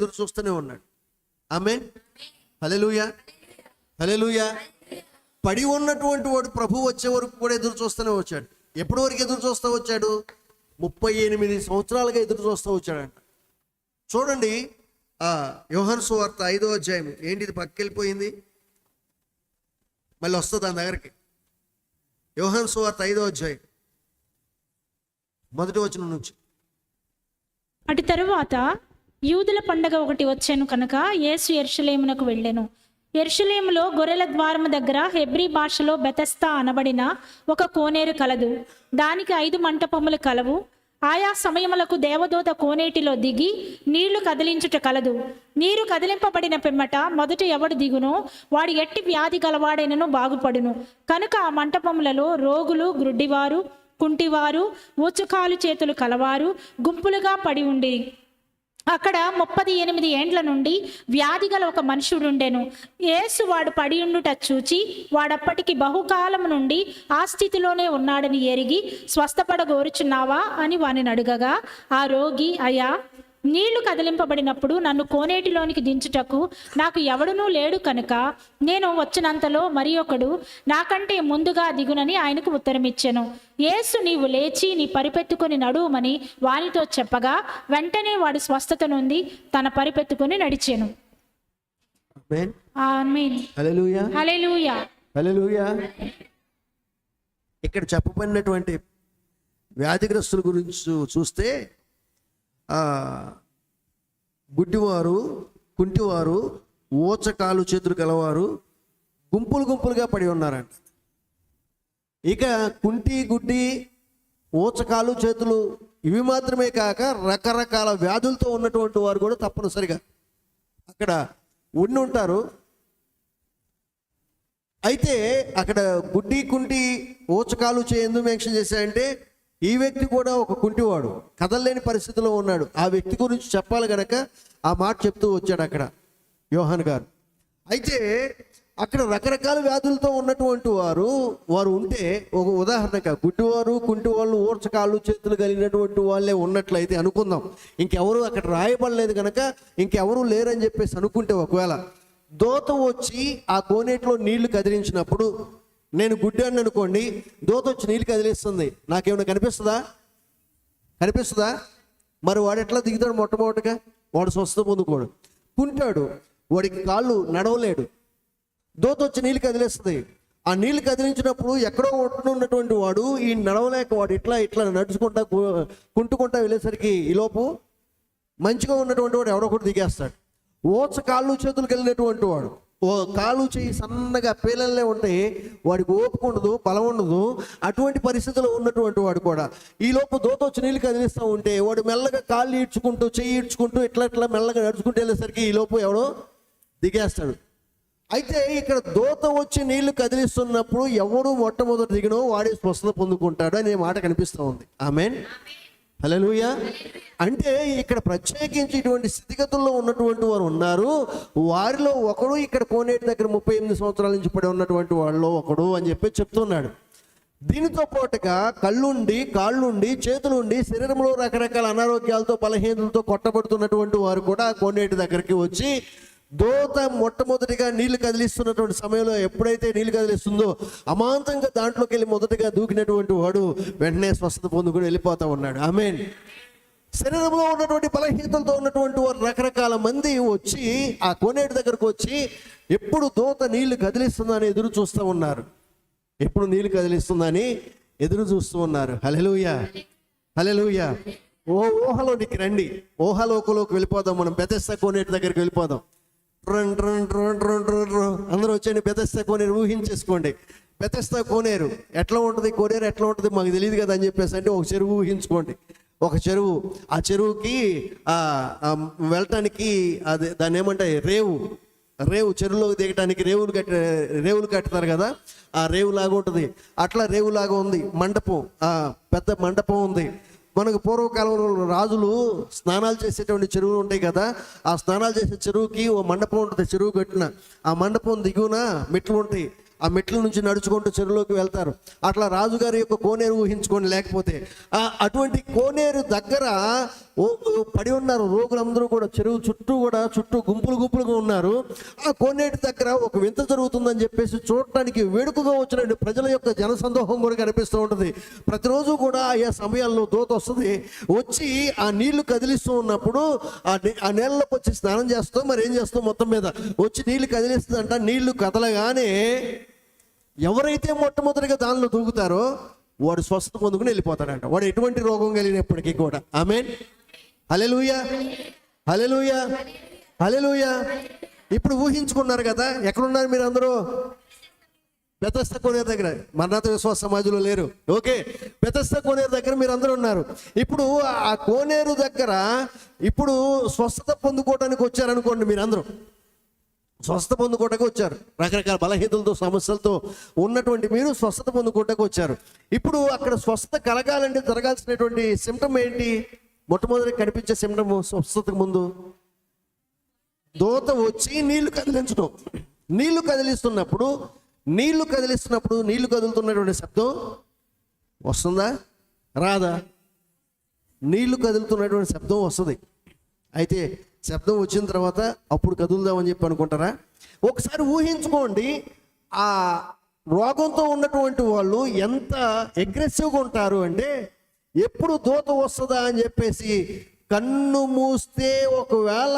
ఎదురు చూస్తూనే ఉన్నాడు. ఆమె హలెలుయా హలెలుయా పడి ఉన్నటువంటి వాడు ప్రభు వచ్చే వరకు కూడా ఎదురు చూస్తూనే వచ్చాడు. ఎప్పటి వరకు ఎదురు చూస్తూ వచ్చాడు? ముప్పై ఎనిమిది సంవత్సరాలుగా ఎదురు చూస్తూ వచ్చాడంట. చూడండి ఆ యోహన్ సువార్త ఐదో అధ్యాయం. ఏంటి ఇది? పక్కెళ్ళిపోయింది మళ్ళీ వస్తుంది దాని దగ్గరికి. యోహన్ సువార్త ఐదో అధ్యాయం. మొదటి వచనం నుంచి. అటు తరువాత యూదుల పండగ ఒకటి వచ్చాను కనుక యేసు ఎర్షలేమునకు వెళ్ళెను. ఎర్షలేములో గొర్రెల ద్వారము దగ్గర హెబ్రీ భాషలో బెతస్తా అనబడిన ఒక కోనేరు కలదు. దానికి ఐదు మంటపములు కలవు. ఆయా సమయములకు దేవదూత కోనేటిలో దిగి నీళ్ళు కదిలించుట కలదు. నీరు కదిలింపబడిన పిమ్మట మొదట ఎవడు దిగునో వాడు ఎట్టి వ్యాధి గలవాడైనను బాగుపడును. కనుక ఆ మంటపములలో రోగులు గ్రుడ్డివారు కుంటివారు ఊచుకాలు చేతులు కలవారు గుంపులుగా పడి ఉండి అక్కడ ముప్పది ఎనిమిది ఏండ్ల నుండి వ్యాధి గల ఒక మనుషుడుండెను. యేసు వాడు పడి ఉండుట చూచి వాడప్పటికి బహుకాలం నుండి ఆ స్థితిలోనే ఉన్నాడని ఎరిగి స్వస్థపడగోరుచున్నావా? అని వానిని అడుగగా ఆ రోగి అయా నీళ్ళు కదిలింపబడినప్పుడు నన్ను కోనేటిలోనికి దించుటకు నాకు ఎవడునూ లేడు కనుక నేను వచ్చినంతలో మరి ఒకడు నాకంటే ముందుగా దిగునని ఆయనకు ఉత్తరమిచ్చెను. యేసు నీవు లేచి నీ పరిపెత్తుకొని నడువుమని వానితో చెప్పగా వెంటనే వాడు స్వస్థత నుండి తన పరిపెత్తుకొని నడిచెను. ఇక్కడ చెప్పబడినటువంటి వ్యాధిగ్రస్తుల గురించి చూస్తే గుడ్డివారు కుంటివారు ఊచకాలు చేతులు గలవారు గుంపులు గుంపులుగా పడి ఉన్నారంట. ఇక కుంటి గుడ్డి ఊచకాలు చేతులు ఇవి మాత్రమే కాక రకరకాల వ్యాధులతో ఉన్నటువంటి వారు కూడా తప్పనిసరిగా అక్కడ ఉండి ఉంటారు. అయితే అక్కడ గుడ్డి కుంటి ఊచకాలు చే ఎందుకు మెన్షన్ చేశాయంటే ఈ వ్యక్తి కూడా ఒక కుంటివాడు. కదలలేని పరిస్థితిలో ఉన్నాడు. ఆ వ్యక్తి గురించి చెప్పాలి గనక ఆ మాట చెప్తూ వచ్చాడు అక్కడ యోహాన్ గారు. అయితే అక్కడ రకరకాల వ్యాధులతో ఉన్నటువంటి వారు వారు ఉంటే ఒక ఉదాహరణగా గుడ్డివారు కుంటి వాళ్ళు ఊర్చకాళ్ళు చేతులు కలిగినటువంటి వాళ్ళే ఉన్నట్లయితే అనుకుందాం. ఇంకెవరు అక్కడ రాయబడలేదు కనుక ఇంకెవరు లేరని చెప్పేసి అనుకుంటే ఒకవేళ దోత వచ్చి ఆ కోనేటిలో నీళ్ళు కదిలించినప్పుడు నేను గుడ్డాను అనుకోండి దోత వచ్చి నీళ్ళు కదిలిస్తుంది. నాకేమైనా కనిపిస్తుందా? కనిపిస్తుందా? మరి వాడు ఎట్లా దిగుతాడు మొట్టమొదటిగా? వాడు స్వస్థ పొందుకోడు. కుంటాడు. వాడికి కాళ్ళు నడవలేడు. దోత వచ్చి నీళ్ళు కదిలేస్తుంది. ఆ నీళ్ళు కదిలించినప్పుడు ఎక్కడో ఉన్నటువంటి వాడు ఈ నడవలేక వాడు ఇట్లా ఇట్లా నడుచుకుంటా కుంటుకుంటా వెళ్ళేసరికి ఈలోపు మంచిగా ఉన్నటువంటి వాడు ఎవరో ఒకటి దిగేస్తాడు. ఓచ కాళ్ళు చేతులు కలిగినటువంటి వాడు. ఓ కాలు చేయి సన్నగా పేలల్లే ఉంటే వాడికి ఓపిక ఉండదు బలం ఉండదు. అటువంటి పరిస్థితిలో ఉన్నటువంటి వాడు కూడా ఈ లోపు దోత వచ్చి నీళ్ళు కదిలిస్తూ ఉంటే వాడు మెల్లగా కాళ్ళు ఈడ్చుకుంటూ చెయ్యి ఈడ్చుకుంటూ ఇట్లా ఇట్లా మెల్లగా నడుచుకుంటూ వెళ్ళేసరికి ఈ లోపు ఎవడో దిగేస్తాడు. అయితే ఇక్కడ దోత వచ్చి నీళ్ళు కదిలిస్తున్నప్పుడు ఎవడు మొట్టమొదటి దిగినో వాడే స్వస్థత పొందుకుంటాడు అనే మాట కనిపిస్తూ ఉంది. ఆమెన్. హలోయ అంటే ఇక్కడ ప్రత్యేకించి ఇటువంటి స్థితిగతుల్లో ఉన్నటువంటి వారు ఉన్నారు. వారిలో ఒకడు ఇక్కడ కోనేటి దగ్గర ముప్పై ఎనిమిది సంవత్సరాల నుంచి పడి ఉన్నటువంటి వాళ్ళలో ఒకడు అని చెప్పి చెప్తున్నాడు. దీనితో పాటుగా కళ్ళుండి కాళ్ళుండి చేతులుండి శరీరంలో రకరకాల అనారోగ్యాలతో బలహీనతలతో కొట్టబడుతున్నటువంటి వారు కూడా కోనేటి దగ్గరికి వచ్చి దోత మొట్టమొదటిగా నీళ్ళు కదిలిస్తున్నటువంటి సమయంలో ఎప్పుడైతే నీళ్ళు కదిలిస్తుందో అమాంతంగా దాంట్లోకి వెళ్ళి మొదటగా దూకినటువంటి వాడు వెంటనే స్వస్థత పొందుకుని వెళ్ళిపోతా ఉన్నాడు. ఆమెన్. శరీరంలో ఉన్నటువంటి బలహీనతలతో ఉన్నటువంటి వారు రకరకాల మంది వచ్చి ఆ కోనేటి దగ్గరకు వచ్చి ఎప్పుడు దోత నీళ్ళు కదిలిస్తుందని ఎదురు చూస్తూ ఉన్నారు. ఎప్పుడు నీళ్ళు కదిలిస్తుందని ఎదురు చూస్తూ ఉన్నారు. హలెలుయ హలెలుయ ఓ ఊహలోనికి రండి. ఊహలోకలోకి వెళ్ళిపోదాం మనం. బెతస్త కోనేటి దగ్గరికి వెళ్ళిపోదాం. అందరూ వచ్చేయండి. బెతస్త కోనేరు ఊహించేసుకోండి. బెతస్త కోనేరు. ఎట్లా ఉంటుంది కోనేరు ఎట్లా ఉంటుంది మాకు తెలియదు కదా అని చెప్పేసి అంటే ఒక చెరువు ఊహించుకోండి. ఒక చెరువు. ఆ చెరువుకి వెళ్ళటానికి అది దాన్ని ఏమంటే రేవు. రేవు చెరువులోకి దిగటానికి రేవులు కట్టి రేవులు కట్టుతారు కదా? ఆ రేవు లాగా ఉంటుంది. అట్లా రేవు లాగా ఉంది. మండపం. పెద్ద మండపం ఉంది. మనకు పూర్వకాలంలో రాజులు స్నానాలు చేసేటువంటి చెరువులు ఉంటాయి కదా ఆ స్నానాలు చేసే చెరువుకి ఓ మండపం ఉంటుంది చెరువు కట్టిన. ఆ మండపం దిగువన మెట్లు ఉంటాయి. ఆ మెట్ల నుంచి నడుచుకుంటూ చెరువులోకి వెళ్తారు. అట్లా రాజుగారి యొక్క కోనేరు ఊహించుకొని లేకపోతే అటువంటి కోనేరు దగ్గర పడి ఉన్నారు. రోగులందరూ కూడా చెరువు చుట్టూ కూడా చుట్టూ గుంపులు గుంపులుగా ఉన్నారు. ఆ కోనేటి దగ్గర ఒక వింత జరుగుతుందని చెప్పేసి చూడటానికి వేడుకగా వచ్చిన ప్రజల యొక్క జనసందోహం కూడా కనిపిస్తూ ఉంటుంది. ప్రతిరోజు కూడా ఆయా సమయాల్లో దోత వస్తుంది. వచ్చి ఆ నీళ్ళు కదిలిస్తూ ఉన్నప్పుడు ఆ నీ- ఆ వచ్చి స్నానం చేస్తాం మరి ఏం చేస్తాం మొత్తం మీద? వచ్చి నీళ్ళు కదిలిస్తుందంట. నీళ్ళు కదలగానే ఎవరైతే మొట్టమొదటిగా దానిలో దూకుతారో వాడు స్వస్థత పొందుకుని వెళ్ళిపోతాడంట. వాడు ఎటువంటి రోగం కలిగినప్పటికీ కూడా. ఆమె హలెలుయ హలెలుయ హలెలుయ ఇప్పుడు ఊహించుకున్నారు కదా ఎక్కడున్నారు మీరు అందరూ బెతస్త కోనేరు దగ్గర. మరణాత విశ్వాస సమాజంలో లేరు. ఓకే. బెతస్త కోనేరు దగ్గర మీరు అందరూ ఉన్నారు. ఇప్పుడు ఆ కోనేరు దగ్గర ఇప్పుడు స్వస్థత పొందుకోవడానికి వచ్చారనుకోండి మీరు అందరూ స్వస్థత పొందుకోవడానికి వచ్చారు. రకరకాల బలహీనతలతో సమస్యలతో ఉన్నటువంటి మీరు స్వస్థత పొందుకోవడానికి వచ్చారు. ఇప్పుడు అక్కడ స్వస్థత కలగాలంటే జరగాల్సినటువంటి సిమ్టమ్ ఏంటి? మొట్టమొదటి కనిపించే సిమ్టమ్ స్వస్థతకు ముందు దోత వచ్చి నీళ్ళు కదిలించడం. నీళ్ళు కదిలిస్తున్నప్పుడు నీళ్ళు కదిలిస్తున్నప్పుడు నీళ్ళు కదులుతున్నటువంటి శబ్దం వస్తుందా? రాదా? నీళ్ళు కదులుతున్నటువంటి శబ్దం వస్తుంది. అయితే శబ్దం వచ్చిన తర్వాత అప్పుడు కదులుదామని చెప్పి అనుకుంటారా? ఒకసారి ఊహించుకోండి. ఆ రోగంతో ఉన్నటువంటి వాళ్ళు ఎంత అగ్రెసివ్గా ఉంటారు అంటే ఎప్పుడు దూత వస్తుందా అని చెప్పేసి కన్ను మూస్తే ఒకవేళ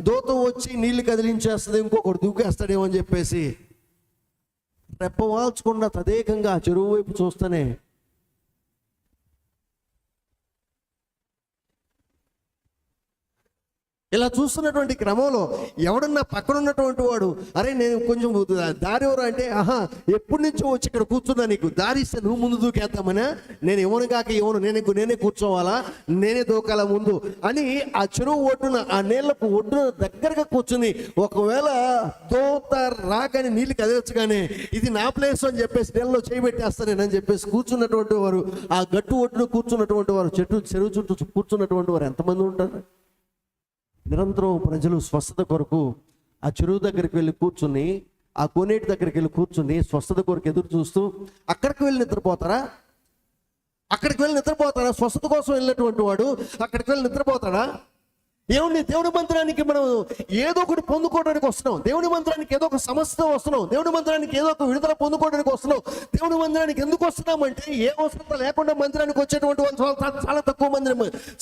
దూత వచ్చి నీళ్ళు కదిలించేస్తుంది ఇంకొకటి దూకేస్తాడేమో అని చెప్పేసి రెప్పవాల్చకుండా తదేకంగా చెరువు వైపు చూస్తేనే ఇలా చూస్తున్నటువంటి క్రమంలో ఎవడన్నా పక్కన ఉన్నటువంటి వాడు అరే నేను కొంచెం దారి ఎవరు అంటే ఆహా ఎప్పటి నుంచో వచ్చి ఇక్కడ కూర్చున్నా నీకు. దారి ఇస్తే నువ్వు ముందు దూకేద్దామనా? నేను ఇవ్వను కాక ఇవ్వను నేనే నేనే కూర్చోవాలా? నేనే దూకాల ముందు? అని ఆ చెరువు ఒడ్డున ఆ నీళ్ళకు ఒడ్డున దగ్గరగా కూర్చుని ఒకవేళ దోత రాకని నీళ్ళు కదలచగానే ఇది నా ప్లేస్ అని చెప్పేసి నీళ్ళలో చేయబెట్టేస్తానేనని చెప్పేసి కూర్చున్నటువంటి వారు ఆ గట్టు ఒడ్డున కూర్చున్నటువంటి వారు చెట్టు చెరువు చుట్టూ కూర్చున్నటువంటి వారు ఎంతమంది ఉంటారు? నిరంతరం ప్రజలు స్వస్థత కొరకు ఆ చెరువు దగ్గరికి వెళ్ళి కూర్చుని ఆ కోనేటి దగ్గరికి వెళ్ళి కూర్చుని స్వస్థత కొరకు ఎదురు చూస్తూ అక్కడికి వెళ్ళి నిద్రపోతారా? అక్కడికి వెళ్ళి నిద్రపోతాడా స్వస్థత కోసం వెళ్ళినటువంటి వాడు అక్కడికి వెళ్ళి నిద్రపోతాడా? దేవుని దేవుని మంత్రానికి మనం ఏదో ఒకటి పొందుకోవడానికి వస్తున్నాం. దేవుని మంత్రానికి ఏదో ఒక సమస్య వస్తున్నాం. దేవుని మంత్రానికి ఏదో ఒక విడుదల పొందుకోవడానికి వస్తున్నాం. దేవుని మంత్రానికి ఎందుకు వస్తున్నామంటే ఏ అవసరం లేకుండా మంత్రానికి వచ్చేటువంటి వాళ్ళు చాలా చాలా తక్కువ మంది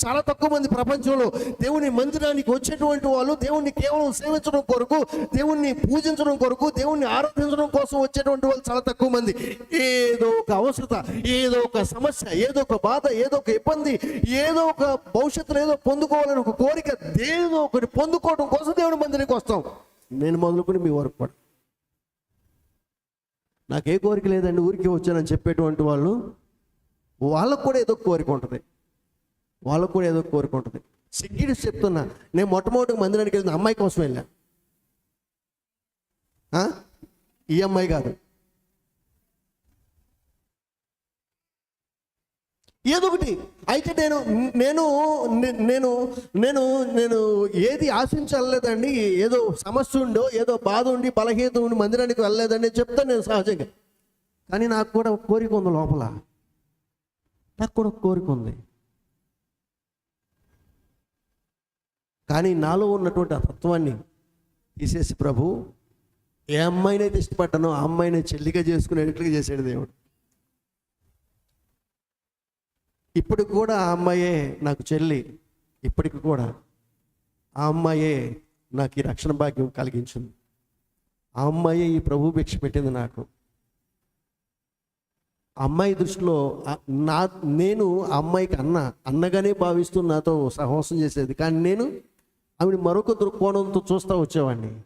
చాలా తక్కువ మంది ప్రపంచంలో దేవుని మందిరానికి వచ్చేటువంటి వాళ్ళు దేవుణ్ణి కేవలం సేవించడం కొరకు దేవుణ్ణి పూజించడం కొరకు దేవుణ్ణి ఆరాధించడం కోసం వచ్చేటువంటి వాళ్ళు చాలా తక్కువ మంది. ఏదో ఒక అవసరత ఏదో ఒక సమస్య ఏదో ఒక బాధ ఏదో ఒక ఇబ్బంది ఏదో ఒక భవిష్యత్తులో ఏదో పొందుకోవాలని ఒక కోరిక దేనిదో ఒకటి పొందుకోవడం కోసం దేవుని మందిరానికి వస్తాం. నేను మొదలుకొని మీ వరకు కూడా నాకే కోరిక లేదండి ఊరికి వచ్చానని చెప్పేటువంటి వాళ్ళు వాళ్ళకు కూడా ఏదో కోరిక ఉంటుంది. వాళ్ళకు కూడా ఏదో కోరిక ఉంటుంది. సిగ్గిడి చెప్తున్నా నేను మొట్టమొదటి మందిరానికి వెళ్ళిన అమ్మాయి కోసం వెళ్ళా. ఆ? ఈ అమ్మాయి కాదు. ఏదో ఒకటి. అయితే నేను నేను నేను నేను నేను ఏది ఆశించలేదండి ఏదో సమస్య ఉండో ఏదో బాధ ఉండి బలహీనత ఉండి మందిరానికి వెళ్ళలేదండి చెప్తాను నేను సహజంగా. కానీ నాకు కూడా కోరిక ఉంది లోపల. నాకు కూడా కోరిక ఉంది. కానీ నాలో ఉన్నటువంటి ఆ తత్వాన్ని తీసేసి ప్రభు ఏ అమ్మాయినైతే ఇష్టపడ్డానో ఆ అమ్మాయిని చెల్లిగా చేసుకునేట్లుగా చేశాడు దేవుడు. ఇప్పటికి కూడా ఆ అమ్మాయే నాకు చెల్లి. ఇప్పటికి కూడా ఆ అమ్మాయే నాకు ఈ రక్షణ భాగ్యం కలిగించింది. ఆ అమ్మాయే ఈ ప్రభు భిక్ష పెట్టింది నాకు. అమ్మాయి దృష్టిలో నా నేను ఆ అమ్మాయికి అన్న అన్నగానే భావిస్తూ నాతో సహవాసం చేసేది. కానీ నేను ఆమెను మరొక దృక్కోణంతో చూస్తూ వచ్చేవాడిని.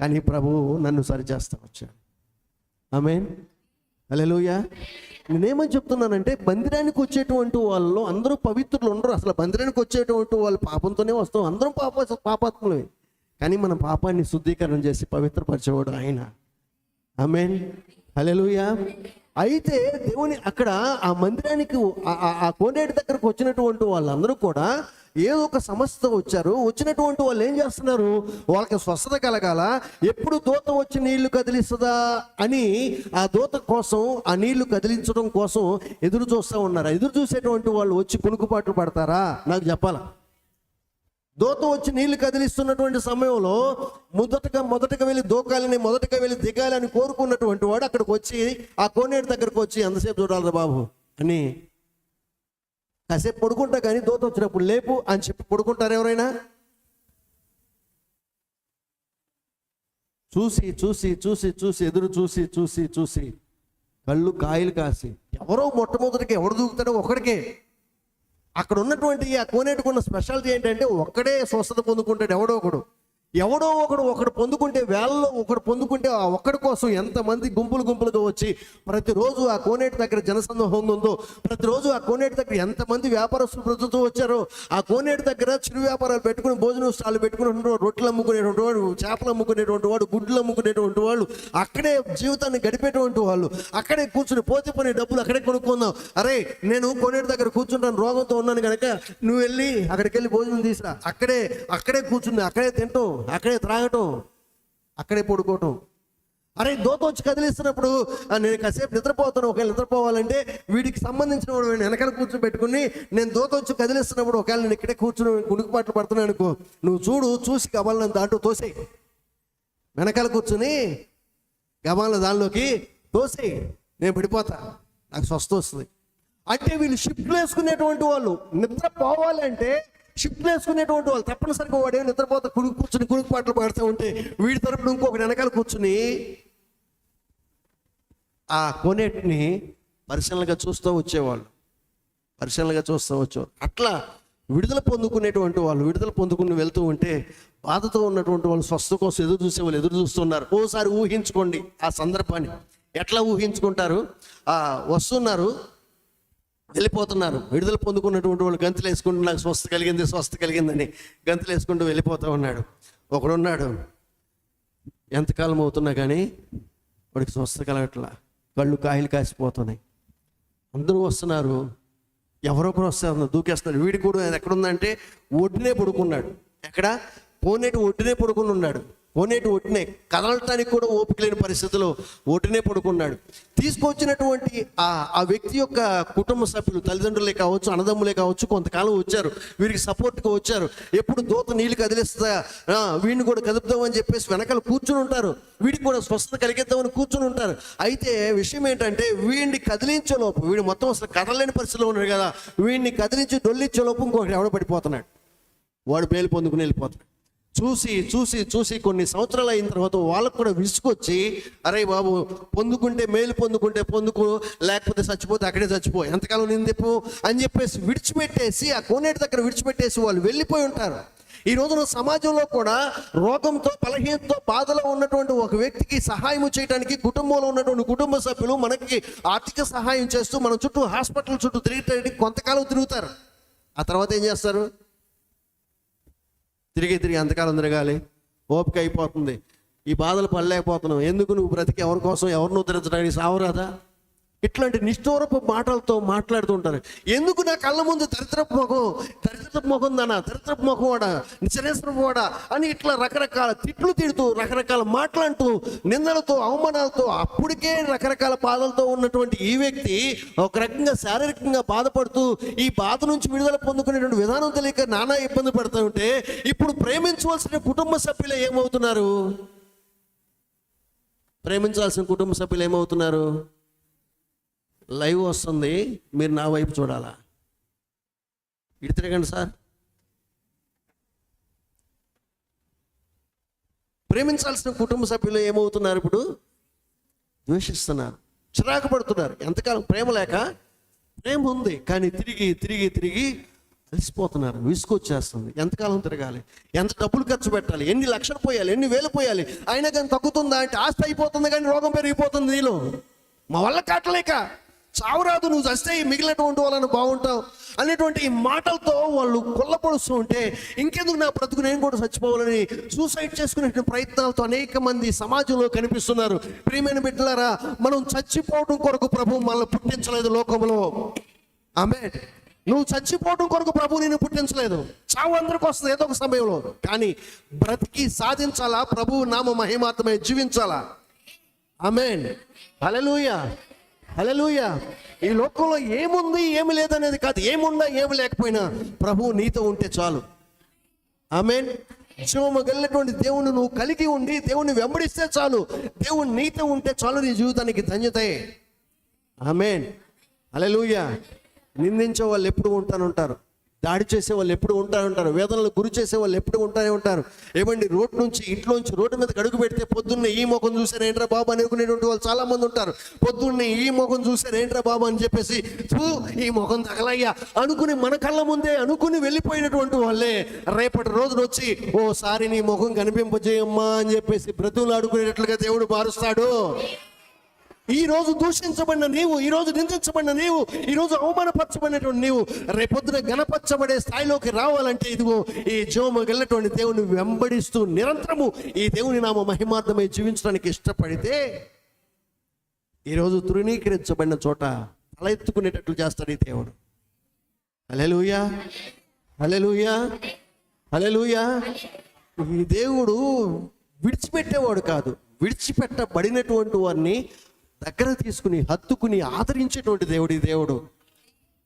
కానీ ప్రభువు నన్ను సరిచేస్తూ వచ్చాడు. ఆమె అలెలుయా నేనేమని చెప్తున్నానంటే మందిరానికి వచ్చేటువంటి వాళ్ళు అందరూ పవిత్రులు ఉండరు. అసలు మందిరానికి వచ్చేటువంటి వాళ్ళు పాపంతోనే వస్తాం. అందరం పాప పాపాత్ములే కానీ మన పాపాన్ని శుద్ధీకరణ చేసి పవిత్రపరిచేవాడు ఆయన. ఆమెన్. అలెలుయా అయితే దేవుని అక్కడ ఆ మందిరానికి ఆ- ఆ కోనేటి దగ్గరకు వచ్చినటువంటి వాళ్ళందరూ కూడా ఏదో ఒక సమస్యతో వచ్చారు. వచ్చినటువంటి వాళ్ళు ఏం చేస్తున్నారు? వాళ్ళకి స్వస్థత కలగాల. ఎప్పుడు దూత వచ్చి నీళ్ళు కదిలిస్తుందా అని ఆ దూత కోసం ఆ నీళ్ళు కదిలించడం కోసం ఎదురు చూస్తూ ఉన్నారు. ఎదురు చూసేటువంటి వాళ్ళు వచ్చి కునుకుపాట్లు పడతారా? నాకు చెప్పాలా? దూత వచ్చి నీళ్ళు కదిలిస్తున్నటువంటి సమయంలో మొదటగా మొదటగా వెళ్ళి దూకాలని మొదటగా వెళ్ళి దిగాలని కోరుకున్నటువంటి వాడు అక్కడికి వచ్చి ఆ కోనేటి దగ్గరకు వచ్చి ఎంతసేపు చూడాలి బాబు? అని కాసేపు పడుకుంటా కానీ దూత వచ్చినప్పుడు లేపు అని చెప్పి పడుకుంటారు ఎవరైనా? చూసి చూసి చూసి చూసి ఎదురు చూసి చూసి చూసి. కళ్ళు కాయలు కాసి. ఎవరో మొట్టమొదటికి ఎవడు దూకుతాడో ఒకడికే. అక్కడ ఉన్నటువంటి ఆ కోనేటుకున్న స్పెషాలిటీ ఏంటంటే ఒక్కడే స్వస్థత పొందుకుంటాడు ఎవడో ఒకడు. ఎవడో ఒకడు ఒకడు పొందుకుంటే వేలలో ఒకడు పొందుకుంటే ఆ ఒక్కడి కోసం ఎంతమంది గుంపులు గుంపులుగా వచ్చి ప్రతిరోజు ఆ కోనేటి దగ్గర జనసందోహం ఉందో ప్రతిరోజు ఆ కోనేటి దగ్గర ఎంతమంది వ్యాపారస్తులు ప్రస్తుతం వచ్చారో ఆ కోనేటి దగ్గర చిరు వ్యాపారాలు పెట్టుకుని భోజనం స్టాలు పెట్టుకుని రొట్టెలు అమ్ముకునేటువంటి వాడు చేపలు అమ్ముకునేటువంటి వాడు గుడ్లు అమ్ముకునేటువంటి వాళ్ళు అక్కడే జీవితాన్ని గడిపేటువంటి వాళ్ళు అక్కడే కూర్చుని పోతే పని డబ్బులు అక్కడే కొనుక్కుందాం. అరే నేను కోనేటి దగ్గర కూర్చుంటాను రోగంతో ఉన్నాను కనుక నువ్వు వెళ్ళి అక్కడికి వెళ్ళి భోజనం తీసురా. అక్కడే అక్కడే కూర్చుని అక్కడే తింటాం. అక్కడే త్రాగటం అక్కడే పడుకోవటం. అరే దోత వచ్చి కదిలిస్తున్నప్పుడు నేను కాసేపు నిద్రపోతాను ఒకవేళ నిద్రపోవాలంటే వీడికి సంబంధించిన వాడు వెనకాల కూర్చొని పెట్టుకుని నేను దోత వచ్చి కదిలిస్తున్నప్పుడు ఒకవేళ నేను ఇక్కడే కూర్చుని గుణుకుపాట్లు పడుతున్నాను అనుకో నువ్వు చూడు చూసి గబాలను దాంట్లో తోసేయి. వెనకాల కూర్చుని గబాలను దానిలోకి తోసేయి. నేను పడిపోతా. నాకు స్వస్థ వస్తుంది. అంటే వీళ్ళు షిఫ్ట్లు వేసుకునేటువంటి వాళ్ళు నిద్ర పోవాలంటే షిఫ్ట్ వేసుకునేటువంటి వాళ్ళు తప్పనిసరిగా వాడే నిద్రపోతే కుడుకు కూర్చుని కుడుకు పాటలు పాడుతూ ఉంటే వీడి తరపున ఇంకొకటి వెనకాల కూర్చుని ఆ కొనేటిని పరిశీలనగా చూస్తూ వచ్చేవాళ్ళు. పరిశీలనగా చూస్తూ వచ్చేవాళ్ళు. అట్లా విడుదల పొందుకునేటువంటి వాళ్ళు విడుదల పొందుకుని వెళ్తూ ఉంటే బాధతో ఉన్నటువంటి వాళ్ళు స్వస్థ కోసం ఎదురు చూసే వాళ్ళు ఎదురు చూస్తున్నారు. ఓసారి ఊహించుకోండి ఆ సందర్భాన్ని. ఎట్లా ఊహించుకుంటారు? వస్తున్నారు. వెళ్ళిపోతున్నారు. విడుదల పొందుకున్నటువంటి వాళ్ళు గంతులు వేసుకుంటూ నాకు స్వస్థ కలిగింది స్వస్థ కలిగిందని గంతులు వేసుకుంటూ వెళ్ళిపోతూ ఉన్నాడు. ఒకడున్నాడు. ఎంతకాలం అవుతున్నా కానీ వాడికి స్వస్థ కలగట్లా. కళ్ళు కాయలు కాసిపోతున్నాయి. అందరూ వస్తున్నారు. ఎవరొకరు వస్తారు దూకేస్తున్నారు. వీడి కూడా ఎక్కడుందంటే ఒడ్డునే పడుకున్నాడు. ఎక్కడ? పోనేటి ఒడ్డునే పడుకుని ఉన్నాడు. పోనేటి ఒడ్డునే కదలటానికి కూడా ఓపిక లేని పరిస్థితిలో ఒటినే పడుకున్నాడు. తీసుకొచ్చినటువంటి ఆ ఆ వ్యక్తి యొక్క కుటుంబ సభ్యులు తల్లిదండ్రులే కావచ్చు అన్నదమ్ములే కావచ్చు కొంతకాలం వచ్చారు. వీరికి సపోర్ట్గా వచ్చారు. ఎప్పుడు దూత నీళ్ళు కదిలిస్తా వీడిని కూడా కదుపుదామని చెప్పేసి వెనకాల కూర్చుని ఉంటారు. వీడికి కూడా స్వస్థత కలిగిద్దామని కూర్చుని ఉంటారు. అయితే విషయం ఏంటంటే వీడిని కదిలించేలోపు వీడు మొత్తం అసలు కదలలేని పరిస్థితిలో ఉన్నాడు కదా వీడిని కదిలించి డొల్లించేలోపు ఇంకొకటి ఎవడ పడిపోతున్నాడు. వాడు బేలు పొందుకుని వెళ్ళిపోతున్నాడు. చూసి చూసి చూసి కొన్ని సంవత్సరాలు అయిన తర్వాత వాళ్ళకు కూడా విసుకొచ్చి అరే బాబు పొందుకుంటే మేలు పొందుకుంటే పొందుకు లేకపోతే చచ్చిపోతే అక్కడే చచ్చిపో ఎంతకాలం నిందిపు అని చెప్పేసి విడిచిపెట్టేసి ఆ కోనేటి దగ్గర విడిచిపెట్టేసి వాళ్ళు వెళ్ళిపోయి ఉంటారు. ఈ రోజున సమాజంలో కూడా రోగంతో బలహీనతో బాధలో ఉన్నటువంటి ఒక వ్యక్తికి సహాయం చేయడానికి కుటుంబంలో ఉన్నటువంటి కుటుంబ సభ్యులు మనకి ఆర్థిక సహాయం చేస్తూ మన చుట్టూ హాస్పిటల్ చుట్టూ తిరిగి కొంతకాలం తిరుగుతారు. ఆ తర్వాత ఏం చేస్తారు? తిరిగి తిరిగి ఎంతకాలం తిరగాలి. ఓపిక అయిపోతుంది. ఈ బాధలు పడలేకపోతున్నావు. ఎందుకు నువ్వు బ్రతికి ఎవరి కోసం ఎవరిని ఉద్ధరించడానికి సావరాదా? ఇట్లాంటి నిష్ఠూరపు మాటలతో మాట్లాడుతూ ఉంటారు. ఎందుకు నా కళ్ళ ముందు దరిద్రపు ముఖం దరిద్రపు ముఖం దానా దరిద్రపు ముఖం వాడా? నిచరేశ్వరపు వాడ? అని ఇట్లా రకరకాల తిట్లు తిడుతూ రకరకాల మాట్లాడుతూ నిందలతో అవమానాలతో అప్పటికే రకరకాల బాధలతో ఉన్నటువంటి ఈ వ్యక్తి ఒక రకంగా శారీరకంగా బాధపడుతూ ఈ బాధ నుంచి విడుదల పొందుకునేటువంటి విధానం తెలియక నానా ఇబ్బంది పడుతూ ఉంటే ఇప్పుడు ప్రేమించవలసిన కుటుంబ సభ్యులు ఏమవుతున్నారు? ప్రేమించాల్సిన కుటుంబ సభ్యులు ఏమవుతున్నారు? లైవ్ వస్తుంది. మీరు నా వైపు చూడాలా? ఇటు తిరగండి సార్. ప్రేమించాల్సిన కుటుంబ సభ్యులు ఏమవుతున్నారు ఇప్పుడు? ద్వేషిస్తున్నారు. చిరాకు పడుతున్నారు. ఎంతకాలం? ప్రేమ లేక? ప్రేమ ఉంది కానీ తిరిగి తిరిగి తిరిగి అలసిపోతున్నారు. విసుకొచ్చేస్తుంది ఎంతకాలం తిరగాలి? ఎంత డబ్బులు ఖర్చు పెట్టాలి? ఎన్ని లక్షలు పోయాలి? ఎన్ని వేలు పోయాలి? అయినా కానీ తగ్గుతుందా? అంటే ఆస్తి అయిపోతుంది కానీ రోగం పెరిగిపోతుంది నీలో. మా వల్ల కాటలేక చావురాదు నువ్వు చస్తే మిగిలినటువంటి వాళ్ళని బాగుంటావు అనేటువంటి ఈ మాటలతో వాళ్ళు కొల్లపడుస్తూ ఉంటే ఇంకెందుకు నా బ్రతుకు? నేను కూడా చచ్చిపోవాలని సూసైడ్ చేసుకునే ప్రయత్నాలతో అనేక మంది సమాజంలో కనిపిస్తున్నారు. ప్రియమైన బిడ్డలారా మనం చచ్చిపోవడం కొరకు ప్రభు మనల్ని పుట్టించలేదు లోకంలో. ఆమె నువ్వు చచ్చిపోవడం కొరకు ప్రభు నేను పుట్టించలేదు. చావు అందరికి వస్తుంది ఏదో ఒక సమయంలో. కానీ బ్రతికి సాధించాలా? ప్రభు నామ మహిమాత్మే జీవించాలా? ఆమెన్. హలలుయ అలెలుయ ఈ లోకంలో ఏముంది ఏమి లేదనేది కాదు. ఏమున్నా ఏమి లేకపోయినా ప్రభు నీతో ఉంటే చాలు. ఆమెన్. జీవము కలిగినటువంటి దేవుని నువ్వు కలిగి ఉండి దేవుని వెంబడిస్తే చాలు. దేవుని నీతో ఉంటే చాలు నీ జీవితానికి ధన్యతయే ఆమెన్. అలెలుయ నిందించే వాళ్ళు ఎప్పుడు ఉంటానంటారు? దాడి చేసే వాళ్ళు ఎప్పుడు ఉంటానే ఉంటారు. వేదనలు గురి చేసే వాళ్ళు ఎప్పుడు ఉంటానే ఉంటారు. ఏమండి రోడ్డు నుంచి ఇంట్లోంచి రోడ్డు మీద అడుగు పెడితే పొద్దున్నే ఈ ముఖం చూసారు ఏంట్రా బాబు అనుకునేటువంటి వాళ్ళు చాలా మంది ఉంటారు. పొద్దున్నే ఈ ముఖం చూసారు ఏంట్రా బాబు అని చెప్పేసి ఈ ముఖం తగలయ్యా. అనుకుని మన కళ్ళ ముందే అనుకుని వెళ్ళిపోయినటువంటి వాళ్ళే. రేపటి రోజున వచ్చి ఓసారి నీ ముఖం కనిపింపజేయమ్మా అని చెప్పేసి బ్రతువులు ఆడుకునేటట్లుగా దేవుడు మారుస్తాడు. ఈ రోజు దూషించబడిన నీవు ఈ రోజు నిందించబడిన నీవు ఈ రోజు అవమానపరచబడినటువంటి నీవు రేపొద్దున గణపరచబడే స్థాయిలోకి రావాలంటే ఇదిగో ఈ జీవము వెళ్ళినటువంటి దేవుని వెంబడిస్తూ నిరంతరము ఈ దేవుని నామ మహిమార్థమై జీవించడానికి ఇష్టపడితే ఈరోజు తృణీకరించబడిన చోట తల ఎత్తుకునేటట్లు చేస్తాడు ఈ దేవుడు. అలెలుయా అలెలుయా అలెలుయా ఈ దేవుడు విడిచిపెట్టేవాడు కాదు విడిచిపెట్టబడినటువంటి వారిని దగ్గర తీసుకుని హత్తుకుని ఆదరించేటువంటి దేవుడి దేవుడు.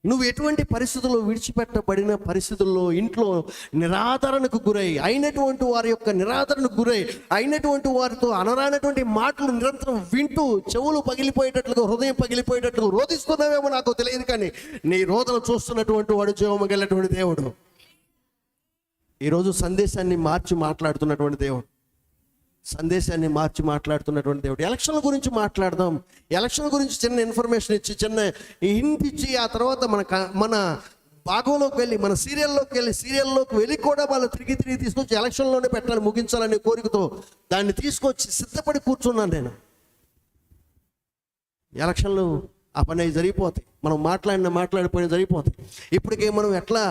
నువ్వు ఎటువంటి పరిస్థితుల్లో విడిచిపెట్టబడిన పరిస్థితుల్లో ఇంట్లో నిరాదరణకు గురై అయినటువంటి వారి యొక్క నిరాదరణకు గురై అయినటువంటి వారితో అనరానటువంటి మాటలు నిరంతరం వింటూ చెవులు పగిలిపోయేటట్లుగా హృదయం పగిలిపోయేటట్లు రోధిస్తున్నావేమో నాకు తెలియదు కానీ నీ రోదన చూస్తున్నటువంటి వాడు జీవమగలటువంటి దేవుడు. ఈరోజు సందేశాన్ని మార్చి మాట్లాడుతున్నటువంటి దేవుడు. సందేశాన్ని మార్చి మాట్లాడుతున్నటువంటి దేవుడు. ఎలక్షన్ల గురించి మాట్లాడదాం. ఎలక్షన్ గురించి చిన్న ఇన్ఫర్మేషన్ ఇచ్చి చిన్న హింట్ ఇచ్చి ఆ తర్వాత మన మన భాగంలోకి వెళ్ళి మన సీరియల్లోకి వెళ్ళి సీరియల్లోకి వెళ్ళి కూడా వాళ్ళు తిరిగి తిరిగి తీసుకొచ్చి ఎలక్షన్లోనే పెట్టాలి ముగించాలనే కోరికతో దాన్ని తీసుకొచ్చి సిద్ధపడి కూర్చున్నాను నేను. ఎలక్షన్లు ఆ పని అవి జరిగిపోతాయి. మనం మాట్లాడిన మాట్లాడిపోయిన జరిగిపోతాయి. ఇప్పటికే మనం ఎట్లా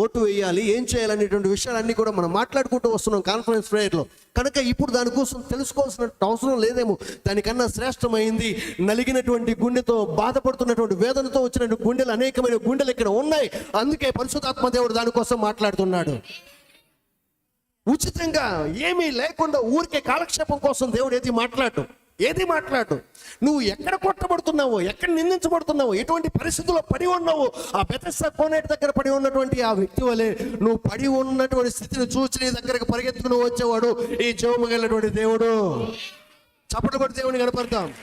ఓటు వేయాలి ఏం చేయాలనేటువంటి విషయాలన్నీ కూడా మనం మాట్లాడుకుంటూ వస్తున్నాం కాన్ఫరెన్స్ ప్రేయర్లో. కనుక ఇప్పుడు దానికోసం తెలుసుకోవాల్సిన అవసరం లేదేమో. దానికన్నా శ్రేష్టమైంది నలిగినటువంటి గుండెతో బాధపడుతున్నటువంటి వేదనతో వచ్చినటువంటి గుండెలు అనేకమైన గుండెలు ఇక్కడ ఉన్నాయి. అందుకే పరిశుధాత్మ దేవుడు దానికోసం మాట్లాడుతున్నాడు. ఉచితంగా ఏమీ లేకుండా ఊరికే కాలక్షేపం కోసం దేవుడు ఏది మాట్లాడటం ఏది మాట్లాడు? నువ్వు ఎక్కడ కొట్టబడుతున్నావో ఎక్కడ నిందించబడుతున్నావో ఎటువంటి పరిస్థితుల్లో పడి ఉన్నావో ఆ పెద్ద కోనేటి దగ్గర పడి ఉన్నటువంటి ఆ వ్యక్తి వలె నువ్వు పడి ఉన్నటువంటి స్థితిని చూసి నీ దగ్గరకు పరిగెత్తుకుని వచ్చేవాడు ఈ జీవము కలిగినటువంటి దేవుడు. చప్పట్లు కొట్టి దేవుని కనపడతాం.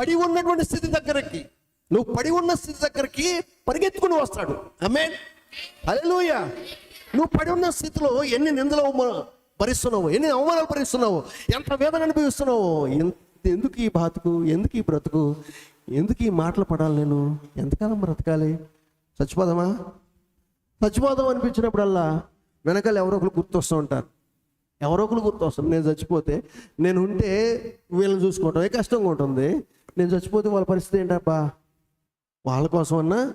పడి ఉన్నటువంటి స్థితి దగ్గరకి నువ్వు పడి ఉన్న స్థితి దగ్గరికి పరిగెత్తుకుని వస్తాడు. అమ్మే హల్లెలూయ. నువ్వు పడి ఉన్న స్థితిలో ఎన్ని నిందలు భరిస్తున్నావు? ఎన్ని అవమానాలు భరిస్తున్నావు? ఎంత వేదన అనుభవిస్తున్నావు? ఎంత- ఎందుకు ఈ బాతుకు ఎందుకు ఈ బ్రతుకు? ఎందుకు ఈ మాటలు పడాలి నేను? ఎంతకాలం బ్రతకాలి? చచ్చిపోదామా చచ్చిపోదాం అనిపించినప్పుడల్లా వెనకాల ఎవరో ఒకరు గుర్తొస్తూ ఉంటారు. ఎవరో ఒకరు గుర్తొస్తారు. నేను చచ్చిపోతే నేను ఉంటే వీళ్ళని చూసుకోవటం ఏ కష్టంగా ఉంటుంది? నేను చచ్చిపోతే వాళ్ళ పరిస్థితి ఏంటబ్బా? వాళ్ళ కోసమన్నా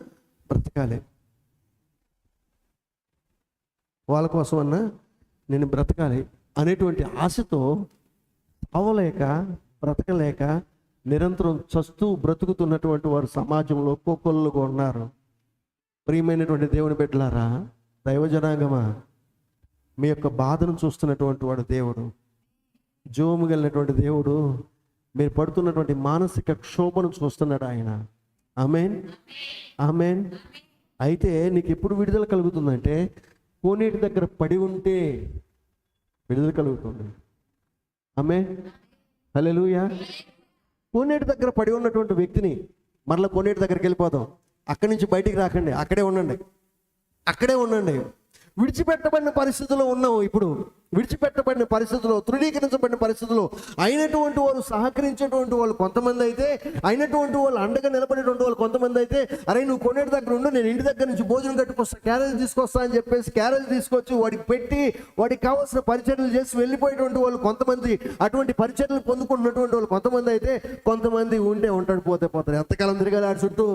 బ్రతకాలి. వాళ్ళ కోసమన్నా నేను బ్రతకాలి అనేటువంటి ఆశతో అవలేక బ్రతకలేక నిరంతరం చస్తూ బ్రతుకుతున్నటువంటి వారు సమాజంలో కోకొల్లుగా ఉన్నారు. ప్రియమైనటువంటి దేవుని బిడ్డలారా దైవజనాంగమా మీ యొక్క బాధను చూస్తున్నటువంటి వాడు దేవుడు. జోము కలిగినటువంటి దేవుడు మీరు పడుతున్నటువంటి మానసిక క్షోభను చూస్తున్నాడు ఆయన. ఆమెన్. ఆమెన్. అయితే నీకు ఎప్పుడు విడుదల కలుగుతుందంటే కోనేటి దగ్గర పడి ఉంటే విడుదల కలుగుతుంది. ఆమె హల్లెలూయా. కోనేటి దగ్గర పడి ఉన్నటువంటి వ్యక్తిని మరలా కోనేటి దగ్గరికి వెళ్ళిపోదాం. అక్కడి నుంచి బయటికి రాకండి. అక్కడే ఉండండి. అక్కడే ఉండండి. విడిచిపెట్టబడిన పరిస్థితుల్లో ఉన్నావు ఇప్పుడు. విడిచిపెట్టబడిన పరిస్థితుల్లో తృణీకరించబడిన పరిస్థితుల్లో అయినటువంటి వాళ్ళు సహకరించేటువంటి వాళ్ళు కొంతమంది అయితే అయినటువంటి వాళ్ళు అండగా నిలబడేటువంటి వాళ్ళు కొంతమంది అయితే అరే నువ్వు కొనేటి దగ్గర ఉండు నేను ఇంటి దగ్గర నుంచి భోజనం కట్టుకొస్తా క్యారేజ్ తీసుకొస్తా అని చెప్పేసి క్యారేజ్ తీసుకొచ్చి వాడికి పెట్టి వాడికి కావాల్సిన పరిచర్లు చేసి వెళ్ళిపోయేటువంటి వాళ్ళు కొంతమంది అటువంటి పరిచర్లు పొందుకున్నటువంటి వాళ్ళు కొంతమంది అయితే కొంతమంది ఉంటే ఉంటాడు పోతే పోతారు ఎంతకాలం తిరగాలి ఆడి చుట్టూ?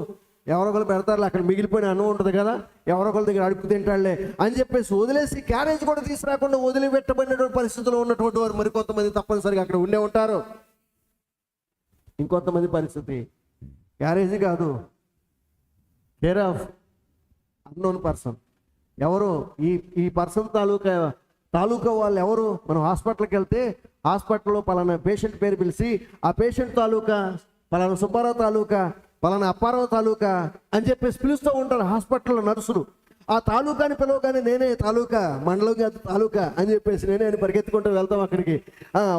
ఎవరో ఒకరు పెడతారు అక్కడ మిగిలిపోయిన అన్నం ఉంటుంది కదా ఎవరో ఒకరి దగ్గర అడుగు తింటాడులే అని చెప్పేసి వదిలేసి క్యారేజ్ కూడా తీసుకురాకుండా వదిలిపెట్టబడినటువంటి పరిస్థితుల్లో ఉన్నటువంటి వారు మరి కొంతమంది తప్పనిసరిగా అక్కడ ఉండే ఉంటారు. ఇంకొంతమంది పరిస్థితి. క్యారేజీ కాదు. కేర్ ఆఫ్ అన్నోన్ పర్సన్ ఎవరు? ఈ ఈ పర్సన్ తాలూకా తాలూకా వాళ్ళు ఎవరు? మనం హాస్పిటల్కి వెళ్తే హాస్పిటల్లో పలానా పేషెంట్ పేరు పిలిచి ఆ పేషెంట్ తాలూకా పలానా సుబ్బారావు తాలూకా పలానా అప్పారావు తాలూకా అని చెప్పేసి పిలుస్తూ ఉంటారు హాస్పిటల్లో నర్సులు. ఆ తాలూకాని పిలవగానే నేనే తాలూకా మండలం కాదు తాలూకా అని చెప్పేసి నేనే అని పరిగెత్తుకుంటూ వెళ్తాం అక్కడికి.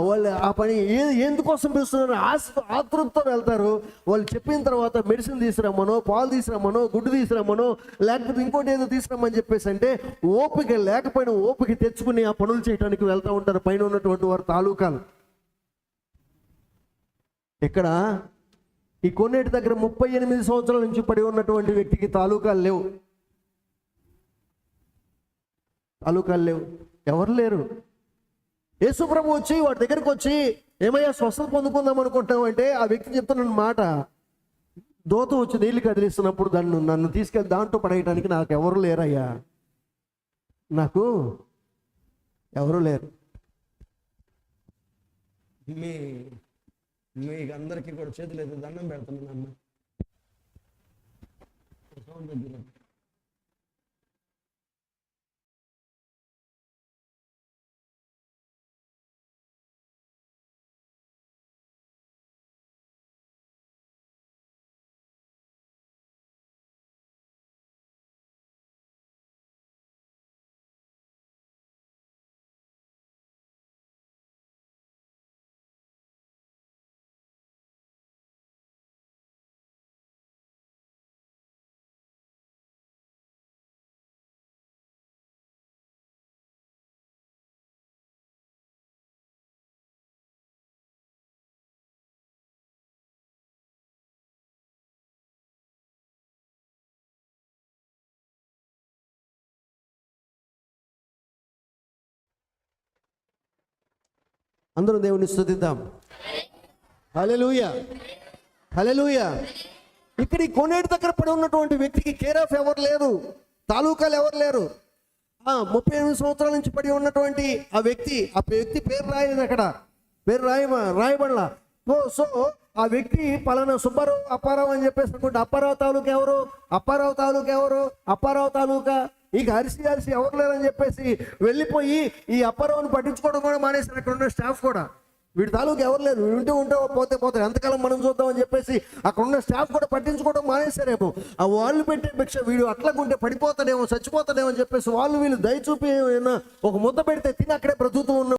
వాళ్ళు ఆ పని ఏ ఎందుకోసం పిలుస్తున్నారు ఆశ ఆతృతతో వెళ్తారు. వాళ్ళు చెప్పిన తర్వాత మెడిసిన్ తీసుకురమ్మనో పాలు తీసుకురమ్మనో గుడ్డు తీసుకురమ్మనో లేకపోతే ఇంకోటి ఏదో తీసుకురమ్మని చెప్పేసి అంటే ఓపిక లేకపోయినా ఓపిక తెచ్చుకుని ఆ పనులు చేయడానికి వెళ్తూ ఉంటారు పైన ఉన్నటువంటి వారు తాలూకాలు. ఇక్కడ ఈ కొన్నేటి దగ్గర ముప్పై ఎనిమిది సంవత్సరాల నుంచి పడి ఉన్నటువంటి వ్యక్తికి తాలూకాలు లేవు. తాలూకాలు లేవు. ఎవరు లేరు? యేసుప్రభు వచ్చి వాడి దగ్గరికి వచ్చి ఏమయ్యా స్వస్థత పొందుకుందాం అనుకుంటాం అంటే ఆ వ్యక్తి చెప్తున్న మాట దోత వచ్చి నీళ్ళు కదిలిస్తున్నప్పుడు దాన్ని నన్ను తీసుకెళ్ళి దాంట్లో పడేయడానికి నాకు ఎవరు లేరయ్యా? నాకు ఎవరు లేరు. మీకు అందరికీ కూడా చేతులు అయితే దండం పెడుతున్నాను అమ్మ అందరూ దేవుని స్తుతిద్దాం హలెలూయ హలెలూయ ఇక్కడ ఈ కొనేటి దగ్గర పడి ఉన్నటువంటి వ్యక్తికి కేర్ ఆఫ్ ఎవరు లేరు తాలూకాలు ఎవరు లేరు. ఆ, ముప్పై ఎనిమిది సంవత్సరాల నుంచి పడి ఉన్నటువంటి ఆ వ్యక్తి ఆ వ్యక్తి పేరు రాయలేదు అక్కడ. పేరు రాయ రాయబడలా. సో సో ఆ వ్యక్తి పలానా సుబ్బారావు అప్పారావు అని చెప్పేసి అనుకుంటే అప్పారావు తాలూకా ఎవరు? అప్పారావు తాలూకా ఎవరు? అప్పారావు తాలూకా ఇక అరిసి అరిసి ఎవరు లేరని చెప్పేసి వెళ్ళిపోయి ఈ అప్పారావుని పట్టించుకోవడం కూడా మానేశారు అక్కడ ఉన్న స్టాఫ్ కూడా. వీడి తాలూకు ఎవరు లేరు. వింటూ ఉంటే ఉంటే పోతే పోతే ఎంతకాలం మనం చూద్దామని చెప్పేసి అక్కడ ఉన్న స్టాఫ్ కూడా పట్టించుకోవడం మానేశారేమో ఆ వాళ్ళు పెట్టే భిక్ష వీడు అట్లాగుంటే పడిపోతాడేమో చచ్చిపోతాడేమో అని చెప్పేసి వాళ్ళు వీళ్ళు దయ చూపి ఒక ముద్ద పెడితే తిని అక్కడే బ్రతుకుతూ ఉన్న